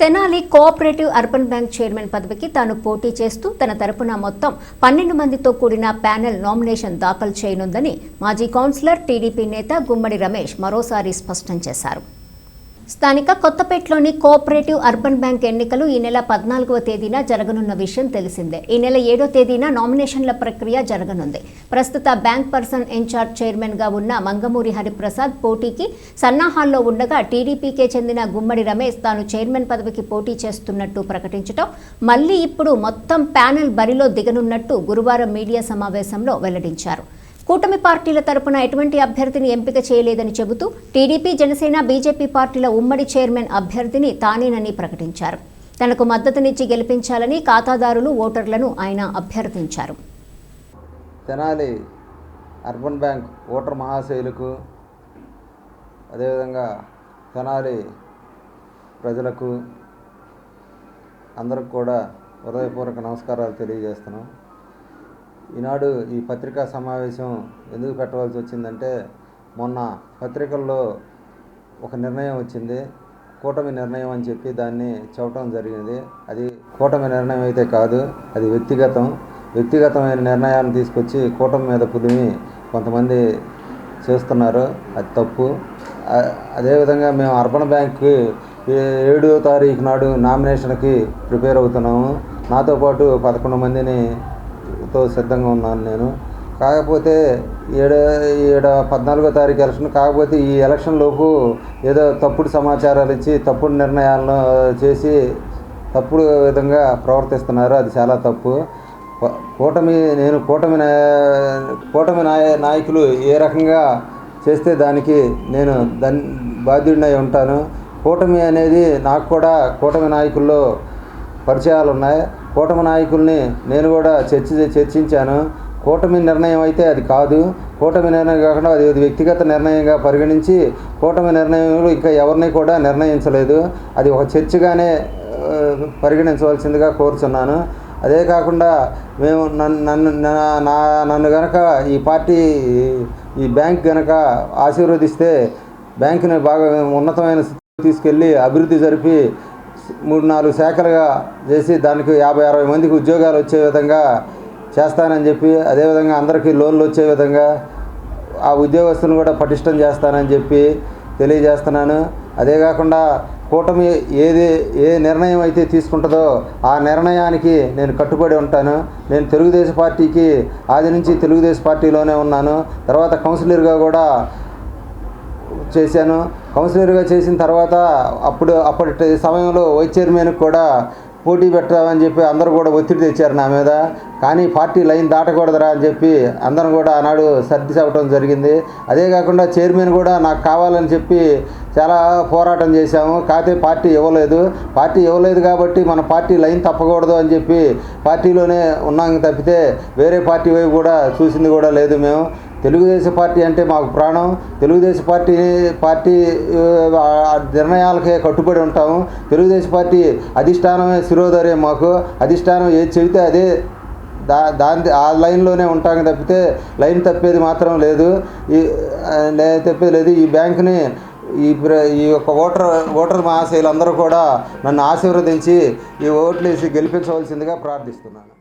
Tenali cooperative urban bank chairman పదవికి తాను పోటీ చేస్తూ తన తరపున మొత్తం పన్నెండు మందితో కూడిన ప్యానెల్ నామినేషన్ దాఖలు చేయనుందని మాజీ కౌన్సిలర్ టీడీపీ నేత గుమ్మడి రమేష్ మరోసారి స్పష్టం చేశారు. స్థానిక కొత్తపేటలోని కోఆపరేటివ్ అర్బన్ బ్యాంక్ ఎన్నికలు ఈ నెల పద్నాలుగవ తేదీన జరగనున్న విషయం తెలిసిందే. ఈ నెల ఏడో తేదీన నామినేషన్ల ప్రక్రియ జరగనుంది. ప్రస్తుత బ్యాంక్ పర్సన్ ఇన్ఛార్జ్ చైర్మన్గా ఉన్న మంగమూరి హరిప్రసాద్ పోటీకి సన్నాహాల్లో ఉండగా టీడీపీకే చెందిన గుమ్మడి రమేష్ తాను చైర్మన్ పదవికి పోటీ చేస్తున్నట్టు ప్రకటించడం మళ్ళీ ఇప్పుడు మొత్తం ప్యానెల్ బరిలో దిగనున్నట్టు గురువారం మీడియా సమావేశంలో వెల్లడించారు. కూటమి పార్టీల తరపున ఎటువంటి అభ్యర్థిని ఎంపిక చేయలేదని చెబుతూ టీడీపీ జనసేన బీజేపీ పార్టీల ఉమ్మడి చైర్మన్ అభ్యర్థిని తానేనని ప్రకటించారు. తనకు మద్దతునిచ్చి గెలిపించాలని ఖాతాదారులు ఓటర్లను ఆయన అభ్యర్థించారు. తెనాలి అర్బన్ బ్యాంక్ ఓటర్ మహాశైలకు అదేవిధంగా తెనాలి ప్రజలకు అందరికి కూడా హృదయపూర్వక నమస్కారాలు తెలియజేస్తున్నాం. ఈనాడు ఈ పత్రికా సమావేశం ఎందుకు పెట్టవలసి వచ్చిందంటే మొన్న పత్రికల్లో ఒక నిర్ణయం వచ్చింది. కూటమి నిర్ణయం అని చెప్పి దాన్ని చెప్పడం జరిగింది. అది కూటమి నిర్ణయం అయితే కాదు అది వ్యక్తిగతం. వ్యక్తిగతమైన నిర్ణయాన్ని తీసుకొచ్చి కూటమి మీద పులిమి కొంతమంది చేస్తున్నారు. అది తప్పు. అదేవిధంగా మేము అర్బన్ బ్యాంక్కి ఏడో తారీఖు నాడు నామినేషన్కి ప్రిపేర్ అవుతున్నాము. నాతో పాటు పదకొండు మందిని తో సిద్ధంగా ఉన్నాను నేను. కాకపోతే ఏడ ఏడ పద్నాలుగో తారీఖు ఎలక్షన్ కాకపోతే ఈ ఎలక్షన్ లోపు ఏదో తప్పుడు సమాచారాలు ఇచ్చి తప్పుడు నిర్ణయాలను చేసి తప్పుడు విధంగా ప్రవర్తిస్తున్నారు. అది చాలా తప్పు. కూటమి నేను కూటమి కూటమి నాయ నాయకులు ఏ రకంగా చేస్తే దానికి నేను దాని బాధ్యుడినై ఉంటాను. కూటమి అనేది నాకు కూడా కూటమి నాయకుల్లో పరిచయాలు ఉన్నాయి కూటమి నాయకుల్ని నేను కూడా చర్చి చర్చించాను. కూటమి నిర్ణయం అయితే అది కాదు. కూటమి నిర్ణయం కాకుండా అది అది వ్యక్తిగత నిర్ణయంగా పరిగణించి కూటమి నిర్ణయంలో ఇంకా ఎవరిని కూడా నిర్ణయించలేదు. అది ఒక చర్చగానే పరిగణించవలసిందిగా కోరుచున్నాను. అదే కాకుండా మేము నన్ను నన్ను నా- నా నన్ను గనక ఈ పార్టీ ఈ బ్యాంక్ గనక ఆశీర్వదిస్తే బ్యాంకుని బాగా ఉన్నతమైన స్థితికి తీసుకెళ్ళి అభివృద్ధి జరిపి మూడు నాలుగు శాఖలుగా చేసి దానికి యాభై అరవై మందికి ఉద్యోగాలు వచ్చే విధంగా చేస్తానని చెప్పి అదేవిధంగా అందరికీ లోన్లు వచ్చే విధంగా ఆ ఉద్యోగస్తులను కూడా పటిష్టం చేస్తానని చెప్పి తెలియజేస్తున్నాను. అదే కాకుండా కూటమి ఏది ఏ నిర్ణయం అయితే తీసుకుంటుందో ఆ నిర్ణయానికి నేను కట్టుబడి ఉంటాను. నేను తెలుగుదేశం పార్టీకి ఆది నుంచి తెలుగుదేశం పార్టీలోనే ఉన్నాను. తర్వాత కౌన్సిలర్గా కూడా చేశాను. కౌన్సిలర్గా చేసిన తర్వాత అప్పుడు అప్పటి సమయంలో వైస్ చైర్మన్కి కూడా పోటీ పెట్టామని చెప్పి అందరూ కూడా ఒత్తిడి తెచ్చారు నా మీద. కానీ పార్టీ లైన్ దాటకూడదురా అని చెప్పి అందరం కూడా ఆనాడు సర్ది చెప్పడం జరిగింది. అదే కాకుండా చైర్మన్ కూడా నాకు కావాలని చెప్పి చాలా పోరాటం చేశాము. కాకపోతే పార్టీ ఇవ్వలేదు. పార్టీ ఇవ్వలేదు కాబట్టి మన పార్టీ లైన్ తప్పకూడదు అని చెప్పి పార్టీలోనే ఉన్నాం తప్పితే వేరే పార్టీ వైపు కూడా చూసింది కూడా లేదు మేము. తెలుగుదేశం పార్టీ అంటే మాకు ప్రాణం. తెలుగుదేశం పార్టీ పార్టీ నిర్ణయాలకే కట్టుబడి ఉంటాము. తెలుగుదేశం పార్టీ అధిష్టానమే శిరోధరే మాకు. అధిష్టానం ఏది చెబితే అదే దా దాని ఆ లైన్లోనే ఉంటాం తప్పితే లైన్ తప్పేది మాత్రం లేదు. ఈ తప్పేది లేదు. ఈ బ్యాంకుని ఈ ఈ యొక్క ఓటర్ ఓటర్ మహాశయులందరూ కూడా నన్ను ఆశీర్వదించి ఈ ఓట్లు వేసి గెలిపించవలసిందిగా ప్రార్థిస్తున్నాను.